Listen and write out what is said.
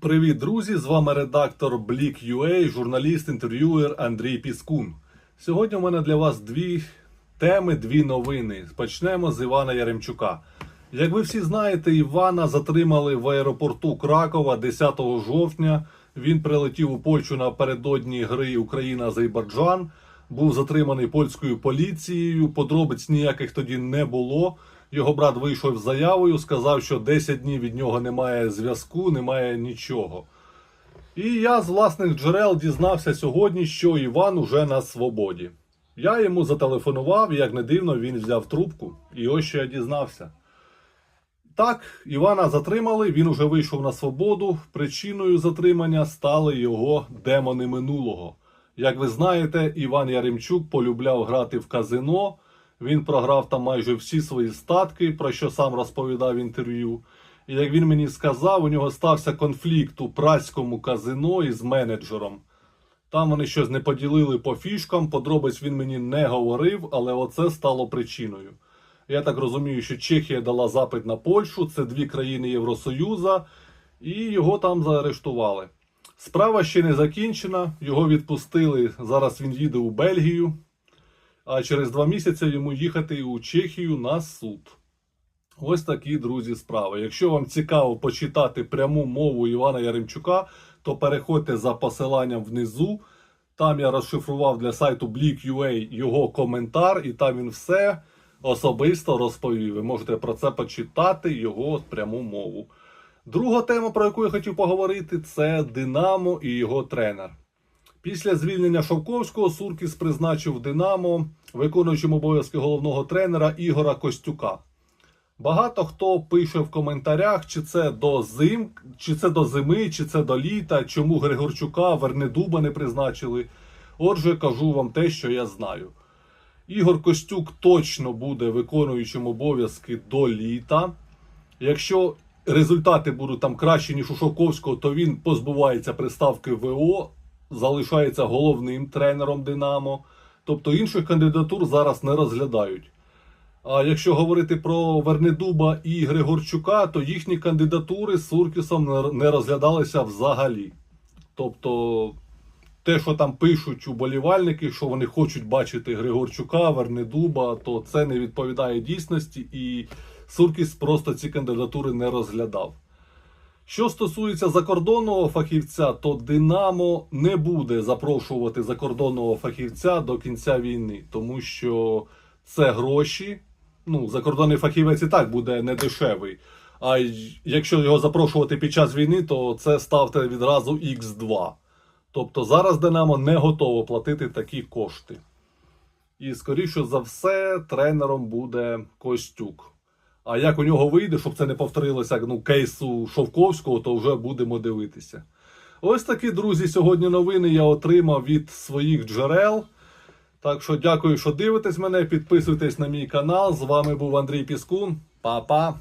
Привіт, друзі! З вами редактор Блік.UA, журналіст, інтерв'юер Андрій Піскун. Сьогодні у мене для вас дві теми, дві новини. Почнемо з Івана Яремчука. Як ви всі знаєте, Івана затримали в аеропорту Кракова 10 жовтня. Він прилетів у Польщу напередодні гри Україна-Азербайджан. Був затриманий польською поліцією. Подробиць ніяких тоді не було. Його брат вийшов з заявою, сказав, що 10 днів від нього немає зв'язку, немає нічого. І я з власних джерел дізнався сьогодні, що Іван уже на свободі. Я йому зателефонував, як не дивно, він взяв трубку. І ось що я дізнався. Так, Івана затримали, він уже вийшов на свободу. Причиною затримання стали його демони минулого. Як ви знаєте, Іван Яремчук полюбляв грати в казино. Він програв там майже всі свої статки, про що сам розповідав в інтерв'ю. І як він мені сказав, у нього стався конфлікт у праському казино із менеджером. Там вони щось не поділили по фішкам, подробиць він мені не говорив, але оце стало причиною. Я так розумію, що Чехія дала запит на Польщу, це дві країни Євросоюза, і його там заарештували. Справа ще не закінчена, його відпустили. Зараз він їде у Бельгію, а через два місяці йому їхати у Чехію на суд. Ось такі, друзі, справи. Якщо вам цікаво почитати пряму мову Івана Яремчука, то переходьте за посиланням внизу. Там я розшифрував для сайту Bleak.ua його коментар, і там він все особисто розповів. Ви можете про це почитати, його пряму мову. Друга тема, про яку я хотів поговорити, це Динамо і його тренер. Після звільнення Шовковського Суркіс призначив Динамо виконуючим обов'язки головного тренера Ігора Костюка. Багато хто пише в коментарях, чи це до зим, чи це до зими, чи це до літа, чому Григорчука, Вернедуба не призначили. Отже, кажу вам те, що я знаю. Ігор Костюк точно буде виконуючим обов'язки до літа. Якщо результати будуть там кращі, ніж у Шовковського, то він позбувається приставки ВО, залишається головним тренером Динамо. Тобто інших кандидатур зараз не розглядають. А якщо говорити про Вернедуба і Григорчука, то їхні кандидатури з Суркісом не- розглядалися взагалі. Тобто, те, що там пишуть уболівальники, що вони хочуть бачити Григорчука, Вернедуба, то це не відповідає дійсності, і Суркіс просто ці кандидатури не розглядав. Що стосується закордонного фахівця, то Динамо не буде запрошувати закордонного фахівця до кінця війни, тому що це гроші. Ну, закордонний фахівець і так буде не дешевий. А якщо його запрошувати під час війни, то це ставте відразу Х2. Тобто зараз Динамо не готово платити такі кошти. І, скоріше за все, тренером буде Костюк. А як у нього вийде, щоб це не повторилося ну, кейсу Шовковського, то вже будемо дивитися. Ось такі, друзі, сьогодні новини я отримав від своїх джерел. Так що дякую, що дивитесь мене. Підписуйтесь на мій канал. З вами був Андрій Піскун. Па-па!